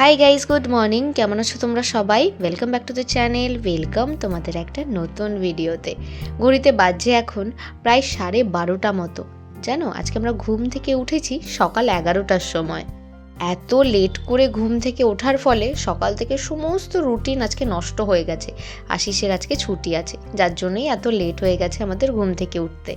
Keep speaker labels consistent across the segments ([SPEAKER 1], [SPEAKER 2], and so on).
[SPEAKER 1] Hi guys good morning কেমন আছো তোমরা সবাই? Welcome back to the channel welcome তোমাদের একটা নতুন ভিডিওতে ঘড়িতে বাজছে এখন প্রায় সাড়ে বারোটা মতো। জানো, আজকে আমরা ঘুম থেকে উঠেছি সকাল এগারোটার সময়। এত লেট করে ঘুম থেকে ওঠার ফলে সকাল থেকে সমস্ত রুটিন আজকে নষ্ট হয়ে গেছে। আশিসের আজকে ছুটি আছে, যার জন্যই এত লেট হয়ে গেছে আমাদের ঘুম থেকে উঠতে।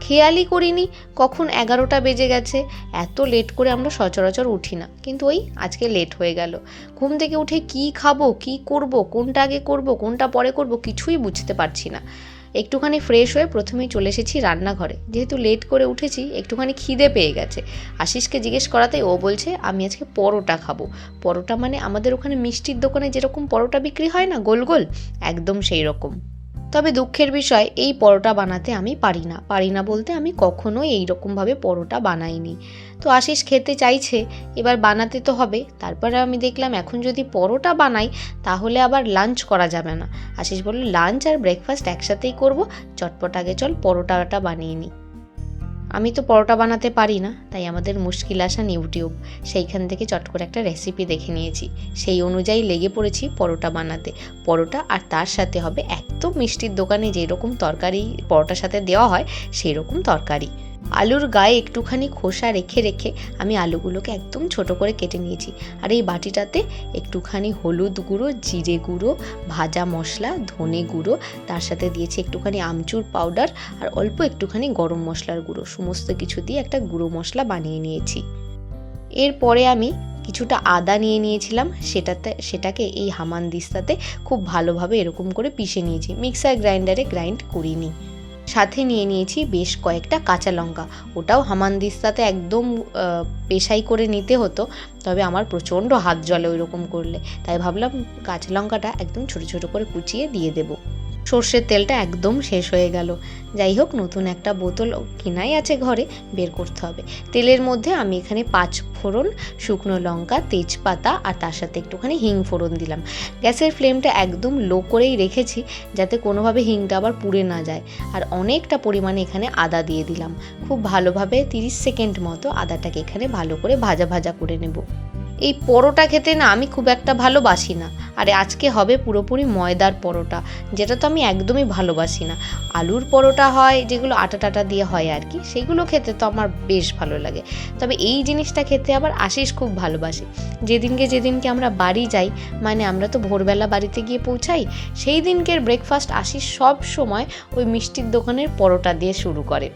[SPEAKER 1] খেয়ালই করিনি কখন এগারোটা বেজে গেছে। এত লেট করে আমরা সচরাচর উঠি না। কিন্তু ওই আজকে লেট হয়ে গেল। ঘুম থেকে উঠে কি খাব, কি করব, কোনটা আগে করব, কোনটা পরে করব কিছুই বুঝতে পারছি না। একটুখানি ফ্রেশ হয়ে প্রথমেই চলে এসেছি রান্নাঘরে। যেহেতু লেট করে উঠেছি, একটুখানি খিদে পেয়ে গেছে। আশিসকে জিজ্ঞেস করাতেই ও বলছে, আমি আজকে পরোটা খাব। পরোটা মানে আমাদের ওখানে মিষ্টির দোকানে যেরকম পরোটা বিক্রি হয় না, গোল গোল, একদম সেই রকম। তবে দুঃখের বিষয়, এই পরোটা বানাতে আমি পারি না। পারি না বলতে আমি কখনোই এইরকমভাবে পরোটা বানাইনি। তো আশিস খেতে চাইছে, এবার বানাতে তো হবে। তারপরে আমি দেখলাম এখন যদি পরোটা বানাই, তাহলে আবার লাঞ্চ করা যাবে না। আশিস বলল লাঞ্চ আর ব্রেকফাস্ট একসাথেই করব। চটপট আগে চল পরোটাটা বানিয়ে নিই। আমি তো পরোটা বানাতে পারি না, তাই আমাদের মুশকিল আসান ইউটিউব। সেইখান থেকে চট করে একটা রেসিপি দেখে নিয়েছি। সেই অনুযায়ী লেগে পড়েছি পরোটা বানাতে। পরোটা আর তার সাথে হবে একদম মিষ্টির দোকানে যেরকম তরকারি পরোটার সাথে দেওয়া হয় সেই রকম তরকারি। আলুর গায়ে একটুখানি খোসা রেখে রেখে আমি আলুগুলোকে একদম ছোট করে কেটে নিয়েছি। আর এই বাটিটাতে একটুখানি হলুদ গুঁড়ো, জিরে গুঁড়ো, ভাজা মশলা, ধনে গুঁড়ো, তার সাথে দিয়েছি একটুখানি আমচুর পাউডার আর অল্প একটুখানি গরম মশলার গুঁড়ো। সমস্ত কিছু দিয়ে একটা গুঁড়ো মশলা বানিয়ে নিয়েছি। এরপরে আমি কিছুটা আদা নিয়ে নিয়েছিলাম। সেটাতে, সেটাকে এই হামান দিস্তাতে খুব ভালোভাবে এরকম করে পিষে নিয়েছি। মিক্সার গ্রাইন্ডারে গ্রাইন্ড করিনি। সাথে নিয়ে নিয়েছি বেশ কয়েকটা কাঁচা লঙ্কা। ওটাও হামানদিস্তাতে একদম পেশাই করে নিতে হতো, তবে আমার প্রচণ্ড হাত জলে ওইরকম করলে। তাই ভাবলাম কাঁচা লঙ্কাটা একদম ছোটো ছোটো করে কুচিয়ে দিয়ে দেবো। সর্ষের তেলটা একদম শেষ হয়ে গেল। যাই হোক, নতুন একটা বোতল কেনাই আছে ঘরে, বের করতে হবে। তেলের মধ্যে আমি এখানে পাঁচ ফোড়ন, শুকনো লঙ্কা, তেজপাতা আর তার সাথে একটুখানি হিং ফোড়ন দিলাম। গ্যাসের ফ্লেমটা একদম লো করেই রেখেছি, যাতে কোনোভাবে হিংটা আবার পুড়ে না যায়। আর অনেকটা পরিমাণে এখানে আদা দিয়ে দিলাম। খুব ভালোভাবে তিরিশ সেকেন্ড মতো আদাটাকে এখানে ভালো করে ভাজা ভাজা করে নেব। এই পরোটা খেতে না আমি খুব একটা ভালোবাসি না। আর আজকে হবে পুরোপুরি ময়দার পরোটা, যেটা তো আমি একদমই ভালোবাসি না। আলুর পরোটা হয়, যেগুলো আটা টাটা দিয়ে হয় আর কি, সেগুলো খেতে তো আমার বেশ ভালো লাগে। তবে এই জিনিসটা খেতে আবার আশিস খুব ভালোবাসে। যেদিনকে যেদিনকে আমরা বাড়ি যাই মানে আমরা তো ভোরবেলা বাড়িতে গিয়ে পৌঁছাই, সেই দিনকের ব্রেকফাস্ট আশিস সব সময় ওই মিষ্টির দোকানের পরোটা দিয়ে শুরু করে।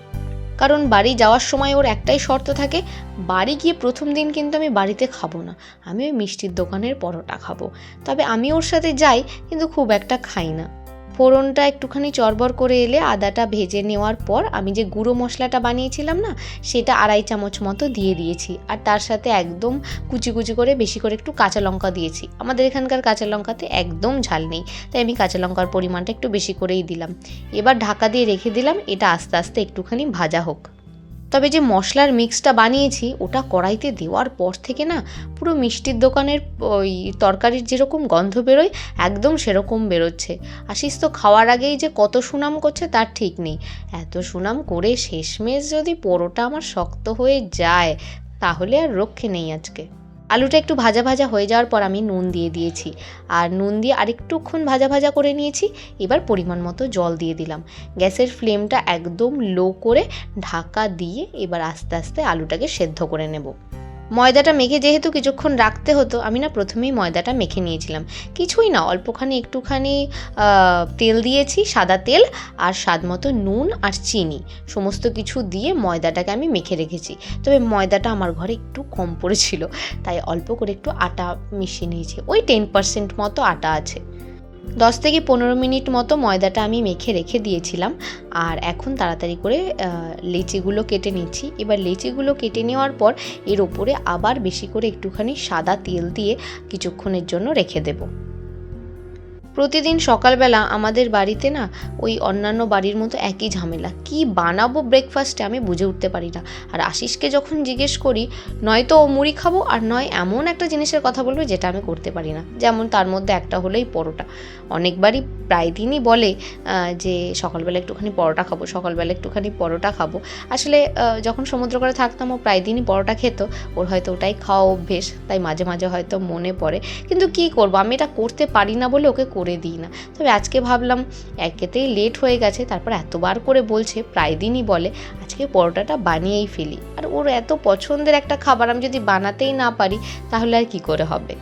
[SPEAKER 1] কারণ বাড়ি যাওয়ার সময় ওর একটাই শর্ত থাকে, বাড়ি গিয়ে প্রথম দিন কিন্তু আমি বাড়িতে খাব না। আমি ওই মিষ্টির দোকানের পরোটা খাব। তবে আমি ওর সাথে যাই, কিন্তু খুব একটা খাই না। ফোড়নটা একটুখানি চরবর করে এলে আদাটা ভেজে নেওয়ার পর আমি যে গুঁড়ো মশলাটা বানিয়েছিলাম না, সেটা আড়াই চামচ মতো দিয়ে দিয়েছি। আর তার সাথে একদম কুচি কুচি করে বেশি করে একটু কাঁচা লঙ্কা দিয়েছি। আমাদের এখানকার কাঁচা লঙ্কাতে একদম ঝাল নেই, তাই আমি কাঁচা লঙ্কার পরিমাণটা একটু বেশি করেই দিলাম। এবার ঢাকা দিয়ে রেখে দিলাম, এটা আস্তে আস্তে একটুখানি ভাজা হোক। তবে যে মশলার মিক্সটা বানিয়েছি, ওটা কড়াইতে দেওয়ার পর থেকে না পুরো মিষ্টির দোকানের ওই তরকারির যেরকম গন্ধ বেরোয়, একদম সেরকম বেরোচ্ছে। আশিস তো খাওয়ার আগেই যে কত সুনাম করছে তার ঠিক নেই। এত সুনাম করে শেষমেশ যদি পোড়োটা আমার শক্ত হয়ে যায়, তাহলে আর রক্ষে নেই আজকে। আলুটা একটু ভাজা ভাজা হয়ে যাওয়ার পর আমি নুন দিয়ে দিয়েছি। আর নুন দিয়ে আরেকটুক্ষণ ভাজা ভাজা করে নিয়েছি। এবার পরিমাণ মতো জল দিয়ে দিলাম। গ্যাসের ফ্লেমটা একদম লো করে ঢাকা দিয়ে এবার আস্তে আস্তে আলুটাকে সেদ্ধ করে নেব। ময়দাটা মেখে যেহেতু কিছুক্ষণ রাখতে হতো, আমি না প্রথমেই ময়দাটা মেখে নিয়েছিলাম। কিছুই না, অল্পখানি একটুখানি তেল দিয়েছি, সাদা তেল আর স্বাদ মতো নুন আর চিনি। সমস্ত কিছু দিয়ে ময়দাটাকে আমি মেখে রেখেছি। তবে ময়দাটা আমার ঘরে একটু কম পড়েছিল, তাই অল্প করে একটু আটা মিশিয়ে নিয়েছি। ওই টেন পার্সেন্ট মতো আটা আছে। দশ থেকে পনেরো মিনিট মতো ময়দাটা আমি মেখে রেখে দিয়েছিলাম, আর এখন তাড়াতাড়ি করে লেচিগুলো কেটে নিচ্ছি। এবার লেচিগুলো কেটে নেওয়ার পর এর ওপরে আবার বেশি করে একটুখানি সাদা তেল দিয়ে কিছুক্ষণের জন্য রেখে দেব। প্রতিদিন সকালবেলা আমাদের বাড়িতে না ওই অন্যান্য বাড়ির মতো একই ঝামেলা। কি বানাবো ব্রেকফাস্টে আমি বুঝে উঠতে পারি না। আর আশিসকে যখন জিজ্ঞেস করি, নয়তো ও মুড়ি খাব আর নয় এমন একটা জিনিসের কথা বলবে যেটা আমি করতে পারি না। যেমন তার মধ্যে একটা হলেই পরোটা। অনেকবারই প্রায় দিনই বলে যে সকালবেলা একটুখানি পরোটা খাব, সকালবেলা একটুখানি পরোটা খাব। আসলে যখন সমুদ্র করে থাকতাম ও প্রায় দিনই পরোটা খেত, ওর হয়তো ওটাই খাওয়া অভ্যেস, তাই মাঝে মাঝে হয়তো মনে পড়ে। কিন্তু কি করব? আমি এটা করতে পারি না বলে ওকে করে দিই না। তবে আজকে ভাবলাম, একেতেই লেট হয়ে গেছে, তারপর এতবার করে বলছে, প্রায় দিনই বলে, আজকে পরোটাটা বানিয়েই ফেলি। আর ওর এত পছন্দের একটা খাবার আমি যদি বানাতেই না পারি, তাহলে আর কি করে হবে?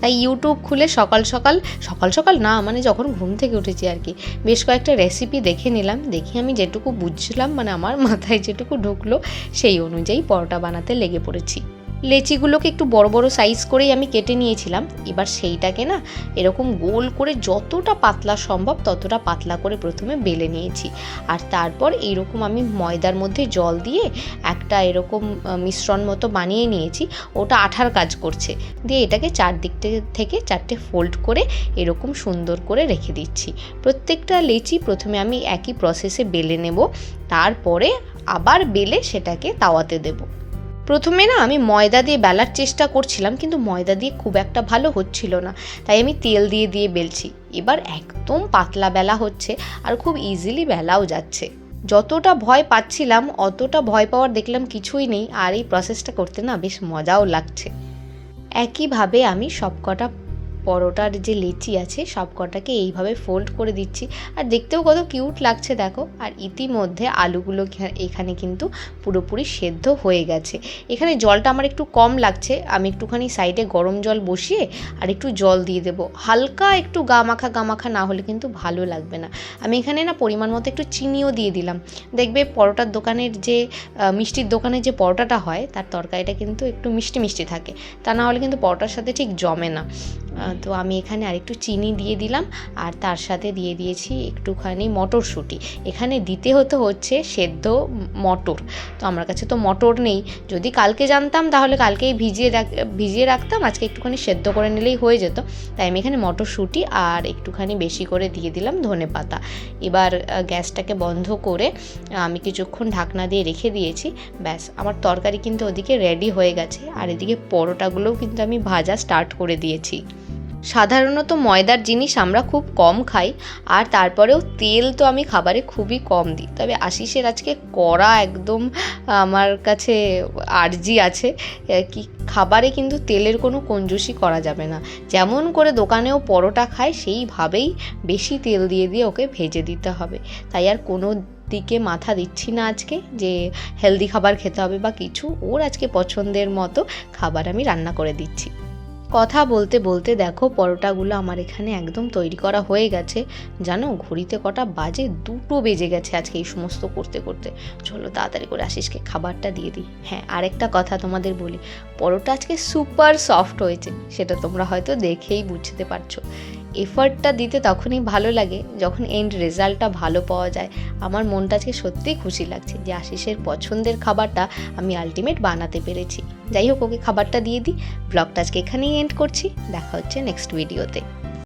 [SPEAKER 1] তাই ইউটিউব খুলে সকাল সকাল সকাল সকাল না মানে যখন ঘুম থেকে উঠেছি আর কি, বেশ কয়েকটা রেসিপি দেখে নিলাম। দেখে আমি যেটুকু বুঝছিলাম মানে আমার মাথায় যেটুকু ঢুকলো, সেই অনুযায়ী পরোটা বানাতে লেগে পড়েছি। লেচিগুলোকে একটু বড় বড় সাইজ করেই আমি কেটে নিয়েছিলাম। এবার সেইটাকে না এরকম গোল করে যতটা পাতলা সম্ভব ততটা পাতলা করে প্রথমে বেলে নিয়েছি। আর তারপর এইরকম আমি ময়দার মধ্যে জল দিয়ে একটা এরকম মিশ্রণ মতো বানিয়ে নিয়েছি। ওটা আঠার কাজ করছে। দিয়ে এটাকে চারদিক থেকে- থেকে চারটে ফোল্ড করে এরকম সুন্দর করে রেখে দিচ্ছি। প্রত্যেকটা লেচি প্রথমে আমি একই প্রসেসে বেলে নেব। তারপরে আবার বেলে সেটাকে তাওয়াতে দেবো। প্রথমে না আমি ময়দা দিয়ে বেলার চেষ্টা করছিলাম, কিন্তু ময়দা দিয়ে খুব একটা ভালো হচ্ছিল না। তাই আমি তেল দিয়ে দিয়ে বেলছি। এবার একদম পাতলা বেলা হচ্ছে আর খুব ইজিলি বেলাও যাচ্ছে। যতটা ভয় পাচ্ছিলাম, অতটা ভয় পাওয়ার দেখলাম কিছুই নেই। আর এই প্রসেসটা করতে না বেশ মজাও লাগছে। একইভাবে আমি সবকটা পরোটার যে লেচি আছে সব কটাকে এইভাবে ফোল্ড করে দিচ্ছি। আর দেখতেও কত কিউট লাগছে, দেখো। আর ইতিমধ্যে আলুগুলো এখানে কিন্তু পুরোপুরি সেদ্ধ হয়ে গেছে। এখানে জলটা আমার একটু কম লাগছে। আমি একটুখানি সাইডে গরম জল বসিয়ে আর একটু জল দিয়ে দেবো। হালকা একটু গা মাখা গা মাখা না হলে কিন্তু ভালো লাগবে না। আমি এখানে না পরিমাণ মতো একটু চিনিও দিয়ে দিলাম। দেখবে পরোটার দোকানের যে মিষ্টির দোকানে যে পরোটাটা হয়, তার তরকারিটা কিন্তু একটু মিষ্টি মিষ্টি থাকে। তা না হলে কিন্তু পরোটার সাথে ঠিক জমে না। তো আমি এখানে আরেকটু চিনি দিয়ে দিলাম, আর তার সাথে দিয়ে দিয়েছি একটুখানি মটরশুঁটি। এখানে দিতে হতে হচ্ছে সেদ্ধ মটর। তো আমার কাছে তো মটর নেই। যদি কালকে জানতাম, তাহলে কালকেই ভিজিয়ে রাখ, ভিজিয়ে রাখতাম। আজকে একটুখানি সেদ্ধ করে নিলেই হয়ে যেত। তাই আমি এখানে মটরশুঁটি আর একটুখানি বেশি করে দিয়ে দিলাম ধনে পাতা। এবার গ্যাসটাকে বন্ধ করে আমি কিছুক্ষণ ঢাকনা দিয়ে রেখে দিয়েছি। ব্যাস, আমার তরকারি কিন্তু ওদিকে রেডি হয়ে গেছে। আর এদিকে পরোটাগুলোও কিন্তু আমি ভাজা স্টার্ট করে দিয়েছি। সাধারণত ময়দার জিনিস আমরা খুব কম খাই, আর তারপরেও তেল তো আমি খাবারে খুবই কম দিই। তবে আশিসের আজকে কড়া একদম, আমার কাছে আর্জি আছে কি খাবারে কিন্তু তেলের কোনো কঞ্জুসি করা যাবে না। যেমন করে দোকানেও পরোটা খায় সেইভাবেই বেশি তেল দিয়ে দিয়ে ওকে ভেজে দিতে হবে। তাই আর কোনো দিকে মাথা দিচ্ছি না আজকে যে হেলদি খাবার খেতে হবে বা কিছু। ওর আজকে পছন্দের মতো খাবার আমি রান্না করে দিচ্ছি। কথা বলতে বলতে দেখো পরোটাগুলো আমার এখানে একদম তৈরি করা হয়ে গেছে। জানো, ঘড়িতে কটা বাজে, দুটো বেজে গেছে আজকে এই সমস্ত করতে করতে। চলো তাড়াতাড়ি করে আশিসকে খাবারটা দিয়ে দিই। হ্যাঁ আরেকটা কথা তোমাদের বলি, পরোটা আজকে সুপার সফট হয়েছে, সেটা তোমরা হয়তো দেখেই বুঝতে পারছ। এফার্টটা দিতে তখনই ভালো লাগে যখন এন্ড রেজাল্টটা ভালো পাওয়া যায়। আমার মনটা আজকে সত্যিই খুশি লাগছে যে আশিসের পছন্দের খাবারটা আমি আলটিমেট বানাতে পেরেছি। যাই হোক, ওকে খাবারটা দিয়ে দিই। ব্লগটা আজকে এখানেই এন্ড করছি দেখা হচ্ছে নেক্সট ভিডিওতে